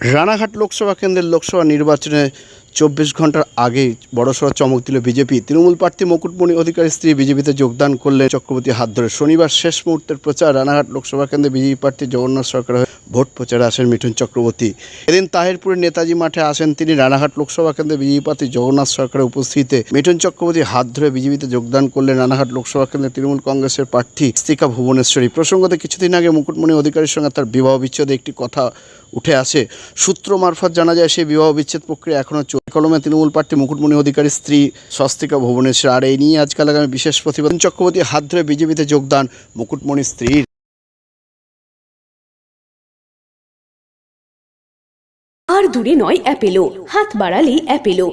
রানাঘাট লোকসভা কেন্দ্রের লোকসভা নির্বাচনে চব্বিশ ঘণ্টার আগেই বড়সড় চমক দিল বিজেপি। তৃণমূল প্রার্থী মুকুটমণি অধিকারী স্ত্রী বিজেপিতে যোগদান করলে চক্রবর্তী হাত ধরে। শনিবার শেষ মুহূর্তের প্রচার রানাঘাট লোকসভা কেন্দ্রে বিজেপি প্রার্থী জগন্নাথ সরকার ভোট প্রচারে আসেন মিঠুন চক্রবর্তী। এদিন তাহিরপুরের নেতাজি মাঠে আসেন তিনি। রানাঘাট লোকসভা কেন্দ্রে বিজেপি প্রার্থী জগন্নাথ সরকারের উপস্থিতিতে মিঠুন চক্রবর্তী হাত ধরে বিজেপিতে যোগদান করলেন রানাঘাট লোকসভা কেন্দ্রে তৃণমূল কংগ্রেসের প্রার্থী স্তিকা ভুবনেশ্বরী। প্রসঙ্গত কিছুদিন আগে মুকুটমণি অধিকারীর সঙ্গে তার বিবাহ বিচ্ছেদে একটি কথা উঠে আসে। সূত্র মারফত জানা যায়, সেই বিবাহ বিচ্ছেদ প্রক্রিয়া এখনও চল কলমে তৃণমূল প্রার্থী মুকুটমণি অধিকারীর স্ত্রী স্বস্তিকা ভুবনেশ্বর। আর এই নিয়ে আজকাল আগামী বিশেষ প্রতিবেদন চক্রবর্তী হাত ধরে বিজেপিতে যোগদান মুকুটমণির স্ত্রীর। আর দূরে নয় অ্যাপেলো। হাত বাড়ালেই Apollo.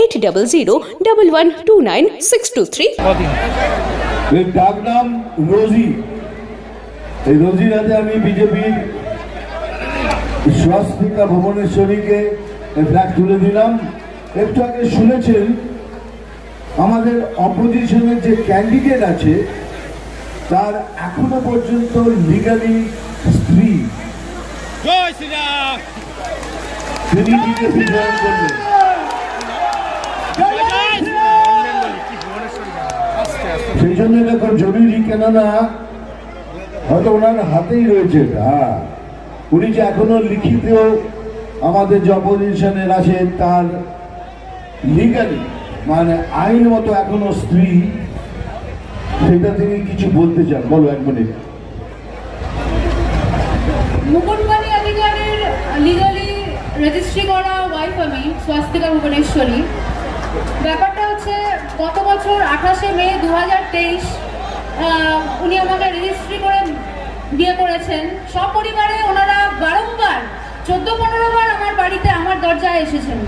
Eight double zero double one two nine six two three ডাক নাম রোজি। এই রোজির হাতে আমি বিজেপির স্বস্তিকা ভুবনেশ্বরীকে ফ্ল্যাগ তুলে দিলাম। একটু আগে শুনেছেন আমাদের অপোজিশনের যে ক্যান্ডিডেট আছে তার এখনও পর্যন্ত লিগালি স্ত্রী। তিনি বিজেপি জয়েন করবেন জন্য এটা খুব জরুরি কেননা, হয়তো ওনার হাতেই রয়েছে হ্যাঁ। উনি যে এখনও লিখিত আমাদের যে অপোজিশনের আছে তার লিগালি মানে আইন মতো এখনও স্ত্রী, সেটা তিনি কিছু বলতে চান। বলো এক মিনিট। মুকুটমণি অধিকারের লিগালি রেজিস্ট্রি করা ওয়াইফ আমি স্বাস্তিকা ভুবনেশ্বরী। ব্যাপারটা হচ্ছে গত বছর আঠাশে মে দু হাজার তেইশ উনি আমাকে রেজিস্ট্রি করে বিয়ে করেছেন। সপরিবারে ওনারা বারংবার চোদ্দ পনেরো বার আমার বাড়িতে আমার দরজায় এসেছেন।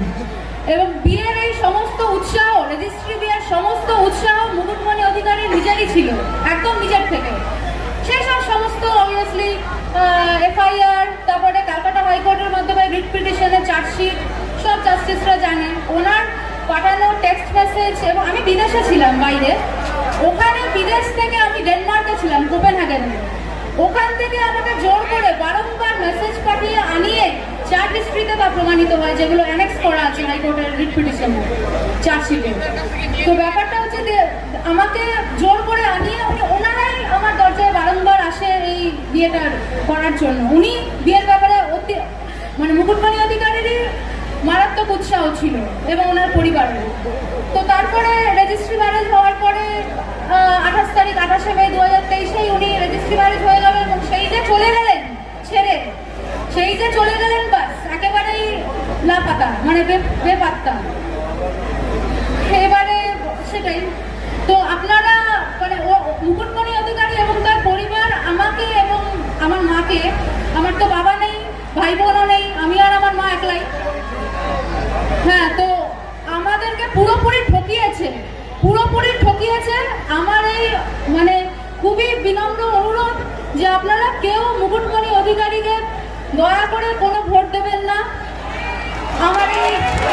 এবং বিয়ের এই সমস্ত উৎসাহ রেজিস্ট্রি বিয়ের সমস্ত উৎসাহ মুকুটমণি অধিকারীর নিজেরই ছিল, একদম নিজের থেকে। সেই সব সমস্ত অবভিয়াসলি এফআইআর তারপরে ক্যালকাটা হাইকোর্টের মাধ্যমে রিট পিটিশনের চার্জশিট সব জাস্টিসরা জানেন ওনার পাঠানো টেক্সট মেসেজ এবং আমি বিদেশে ছিলাম বাইরে। ওখানে বিদেশ থেকে আমি ডেনমার্কে ছিলাম কোপেনহেগেনে ওখান থেকে আমাকে জোর করে বারংবার মেসেজ পাঠিয়ে আনিয়ে চার্জ হিস্ট্রিতে তা প্রমাণিত হয়, যেগুলো অ্যানেক্স করা আছে হাইকোর্টের রিট পিটিশনে চার্জশিটে তো ব্যাপারটা হচ্ছে যে, আমাকে জোর করে আনিয়ে উনি, ওনারাই আমার দরজায় বারংবার আসে এই বিয়েটা করার জন্য। উনি বিয়ের ব্যাপারে অতি মানে মুকুটমণি অধিকারীরই মারাত্মক উৎসাহ ছিল এবং ওনার পরিবারের। তো তারপরে রেজিস্ট্রি ম্যারেজ হওয়ার পরে আঠাশ তারিখ, আঠাশে মে দু হাজার তেইশেই উনি রেজিস্ট্রি ম্যারেজ হয়ে গেলেন এবং সেই যে চলে গেলেন ছেড়ে, সেই যে চলে গেলেন বাস, একেবারেই লাপাতা মানে বেপাত্তা। এবারে সেটাই। তো আপনারা মানে ও, মুকুটমণি অধিকারী এবং তার পরিবার আমাকে এবং আমার মাকে, আমার তো বাবা নেই, ভাই বোনও পুরোপুরি ঠকিয়েছে আমার এই মানে খুবই বিনম্র অনুরোধ যে আপনারা কেউ মুকুটমণি অধিকারীকে দয়া করে কোনো ভোট দেবেন না। আমার এই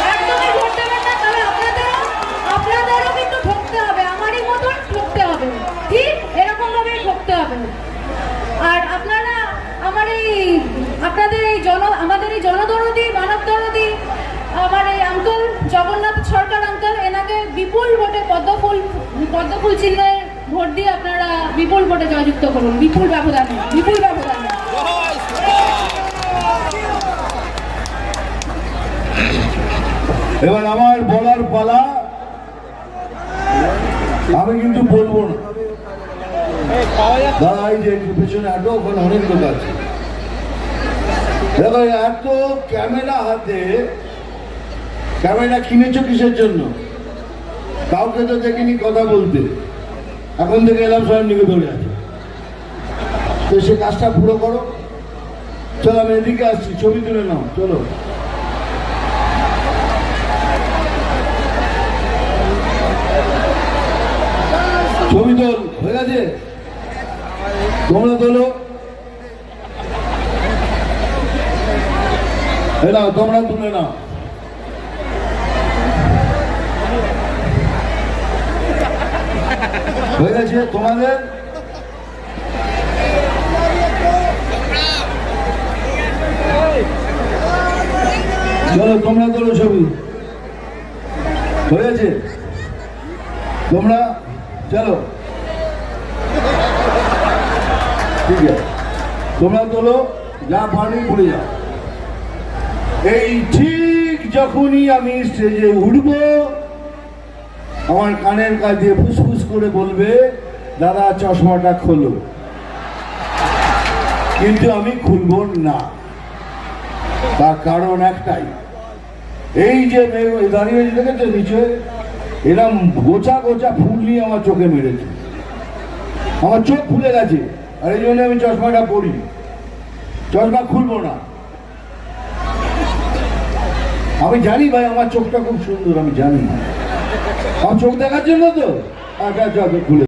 একদমই ভোট দেবেন না তাহলে আপনাদেরও আপনাদেরও কিন্তু ঠকতে হবে আমারই মতন ঠকতে হবে ঠিক এরকম ভাবেই ঠকতে হবে আর আপনারা আমার এই আপনাদের এই জন আমাদের এই জনদরদি মানব দরদি আমার এই আঙ্কল জগন্নাথ সরকার আঙ্কল এনাকে বিপুল ভোটে পদ্মফুল পদ্মফুল চিহ্নে ভোট দিয়ে আপনারা বিপুল ভোটে জয়যুক্ত করুন। বিপুল ব্যবধানে বিপুল ব্যবধানে। এবার আমার বলার পালা, আমি কিন্তু বলব না। দাদা যে পেছনে আছে। এত ক্যামেরা হাতে, ক্যামেরা কিনেছো কিসের জন্য? কাউকে তো দেখিনি কথা বলতে। এখন থেকে এলাম স্বয়ং নিকে ধরে আছে। তো সে কাজটা পুরো করো। চলো, আমি এদিকে আসছি, ছবি তুলে নাও, চলো। ছবি তোল, হয়ে গেছে? তোমরা তোলো। এ নাও, তোমরা তুলে নাও। তোমাদের? চলো, তোমরা তোলো ছবি। হয়েছে? তোমরা চলো। ঠিক আছে। তোমরা তোলো, যা পারি পড়ে যাও। এই ঠিক যখনই আমি স্টেজে উঠব, আমার কানের কাছে ফুসফুস করে বলবে দাদা চশমাটা খোলো। কিন্তু আমি খুলব না। তার কারণ একটাই। এই যে দাঁড়িয়ে দেখেছ নিচে? এরম গোছা গোছা ফুল নিয়ে আমার চোখে মেরেছে। আমার চোখ খুলে গেছে। আর এই জন্য আমি চশমাটা পরি। চশমা খুলবো না। আমি জানি ভাই আমার চোখটা খুব সুন্দর আমি জানি। আমার চোখ দেখার জন্য তো? আচ্ছা আচ্ছা আচ্ছা, খুলে